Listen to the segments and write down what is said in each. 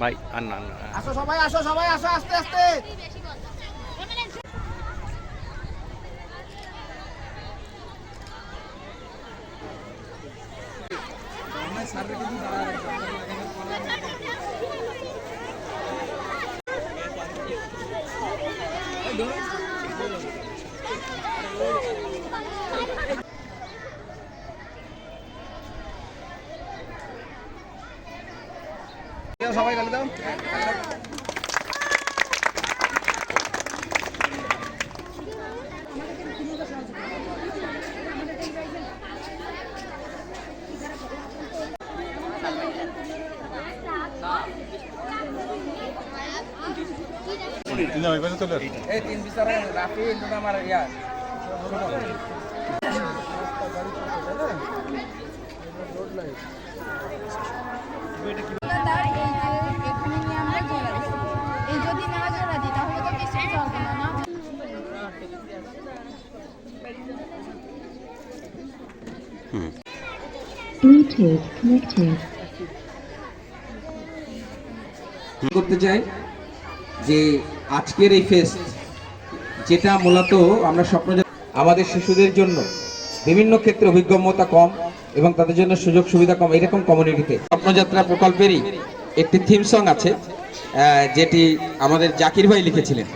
ভাই আর না না আসো সবাই আসো সবাই আসো আস্তে আস্তে। সবাই গালি দাও এই তিন বিচারে রাফি তুমি আমার ইয়া তার Bluetooth connected. করতে চাই যে আজকের এই ফেস্ট যেটা মূলত আমরা স্বপ্ন আমাদের শিশুদের জন্য বিভিন্ন ক্ষেত্রে অভিজ্ঞতা কম এবং তাদের জন্য সুযোগ সুবিধা কম এরকম কমিউনিটিতে স্বপ্নযাত্রা প্রকল্পেরই একটি থিম সং আছে যেটি আমাদের জাকির ভাই লিখেছিলেন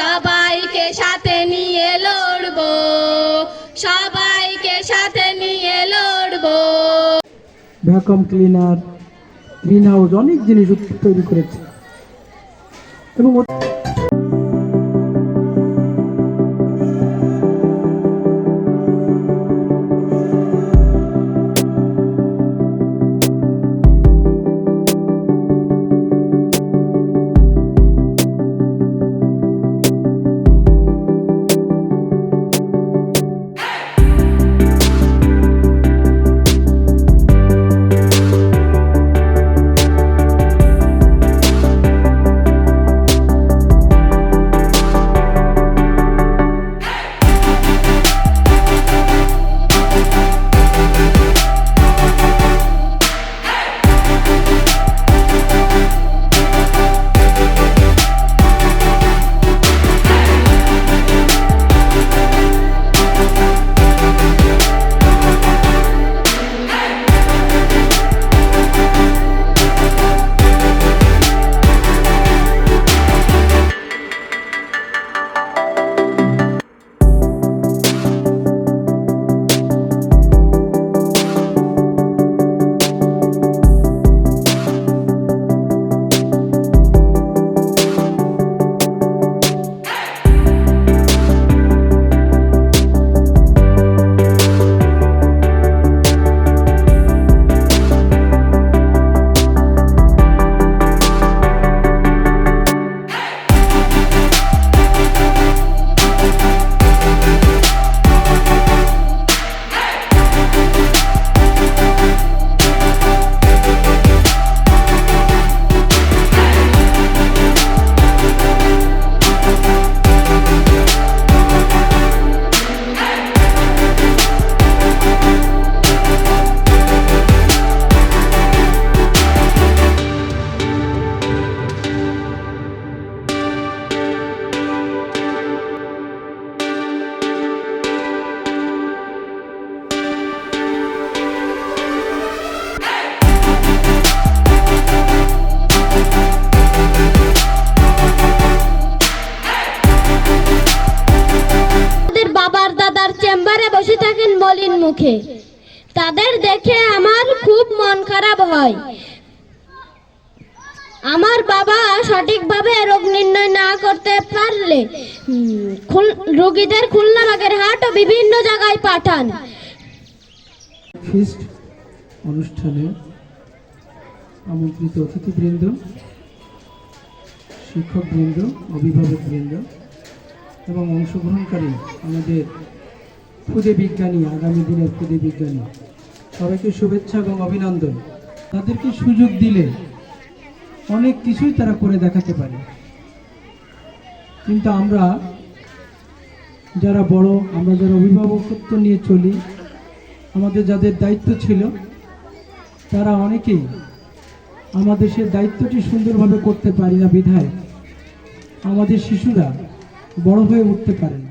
সবাইকে সাথে নিয়ে লড়বো, সবাইকে সাথে নিয়ে লড়বো। ভ্যাকুয়াম ক্লিনার গ্রিন হাউস অনেক জিনিস তৈরি করেছে। এবং মুখে তাদের দেখে আমার খুব মন খারাপ হয়। আমার বাবা সঠিকভাবে রোগ নির্ণয় না করতে পারলে রোগীদের খুলনা বাগেরহাট ও বিভিন্ন জায়গায় পাঠান। ফিস্ট অনুষ্ঠানে আমন্ত্রিত অতিথিবৃন্দ, শিক্ষকবৃন্দ, অভিভাবকবৃন্দ এবং অংশগ্রহণকারী আমাদের ক্ষুদে বিজ্ঞানী, আগামী দিনের ক্ষুদে বিজ্ঞানী। সবাইকে শুভেচ্ছা এবং অভিনন্দন। তাদেরকে সুযোগ দিলে অনেক কিছুই তারা করে দেখাতে পারে। কিন্তু আমরা যারা বড়, আমরা যারা অভিভাবকত্ব নিয়ে চলি, আমাদের যাদের দায়িত্ব ছিল, তারা অনেকেই আমাদের সে দায়িত্বটি সুন্দরভাবে করতে পারি না বিধায় আমাদের শিশুরা বড় হয়ে উঠতে পারে না।